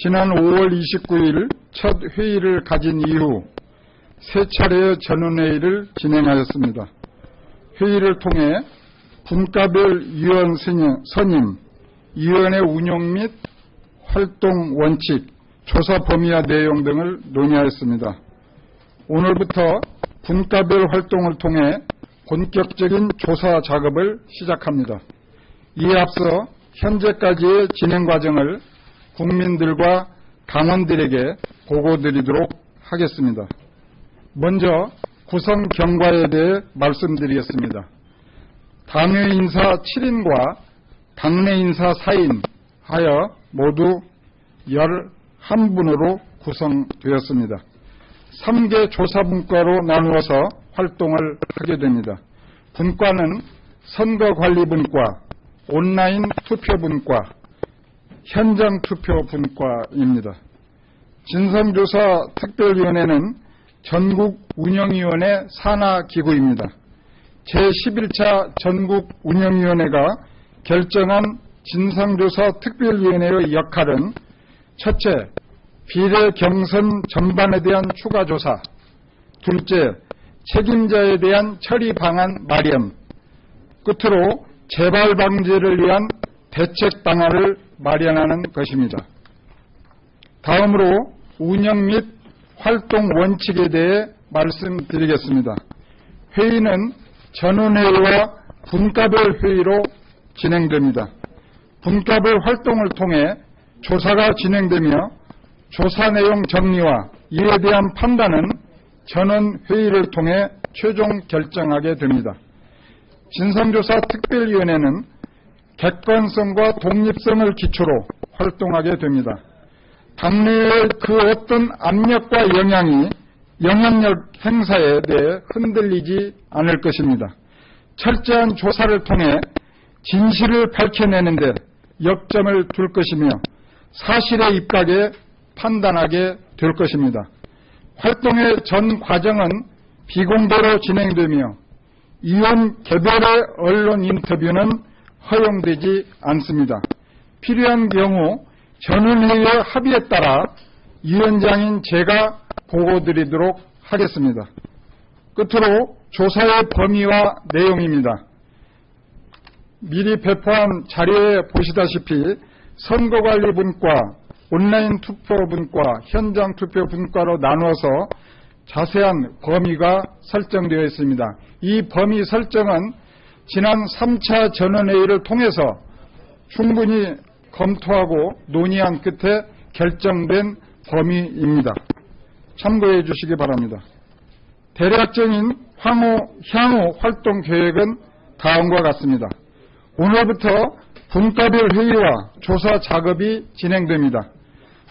지난 5월 29일 첫 회의를 가진 이후 세 차례의 전원회의를 진행하였습니다. 회의를 통해 분과별 위원 선임, 위원회 운영 및 활동 원칙, 조사 범위와 내용 등을 논의하였습니다. 오늘부터 분과별 활동을 통해 본격적인 조사 작업을 시작합니다. 이에 앞서 현재까지의 진행 과정을 국민들과 당원들에게 보고드리도록 하겠습니다. 먼저 구성 경과에 대해 말씀드리겠습니다. 당회 인사 7인과 당내 인사 4인 하여 모두 11분으로 구성되었습니다. 3개 조사 분과로 나누어서 활동을 하게 됩니다. 분과는 선거관리분과, 온라인 투표분과, 현장 투표 분과입니다. 진성조사 특별위원회는 전국 운영위원회 산하 기구입니다. 제11차 전국 운영위원회가 결정한 진상조사 특별위원회의 역할은 첫째, 비례 경선 전반에 대한 추가 조사, 둘째, 책임자에 대한 처리 방안 마련, 끝으로 재발 방지를 위한 대책 방안을 마련하는 것입니다. 다음으로 운영 및 활동 원칙에 대해 말씀드리겠습니다. 회의는 전원회의와 분과별 회의로 진행됩니다. 분과별 활동을 통해 조사가 진행되며 조사 내용 정리와 이에 대한 판단은 전원회의를 통해 최종 결정하게 됩니다. 진상조사 특별위원회는 객관성과 독립성을 기초로 활동하게 됩니다. 당내의 그 어떤 압력과 영향이 영향력 행사에 대해 흔들리지 않을 것입니다. 철저한 조사를 통해 진실을 밝혀내는데 역점을 둘 것이며 사실의 입각에 판단하게 될 것입니다. 활동의 전 과정은 비공개로 진행되며 이원 개별의 언론 인터뷰는 허용되지 않습니다. 필요한 경우 전원회의의 합의에 따라 위원장인 제가 보고드리도록 하겠습니다. 끝으로 조사의 범위와 내용입니다. 미리 배포한 자료에 보시다시피 선거관리분과 온라인 투표분과 현장 투표분과로 나누어서 자세한 범위가 설정되어 있습니다. 이 범위 설정은 지난 3차 전원회의를 통해서 충분히 검토하고 논의한 끝에 결정된 범위입니다. 참고해 주시기 바랍니다. 대략적인 향후, 향후 활동 계획은 다음과 같습니다. 오늘부터 분과별 회의와 조사 작업이 진행됩니다.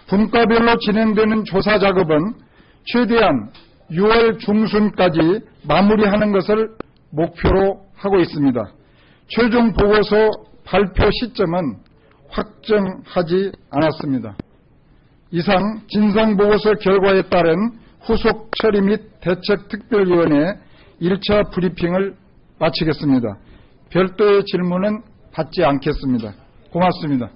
분과별로 진행되는 조사 작업은 최대한 6월 중순까지 마무리하는 것을 목표로 하고 있습니다. 최종 보고서 발표 시점은 확정하지 않았습니다. 이상 진상보고서 결과에 따른 후속 처리 및 대책특별위원회 1차 브리핑을 마치겠습니다. 별도의 질문은 받지 않겠습니다. 고맙습니다.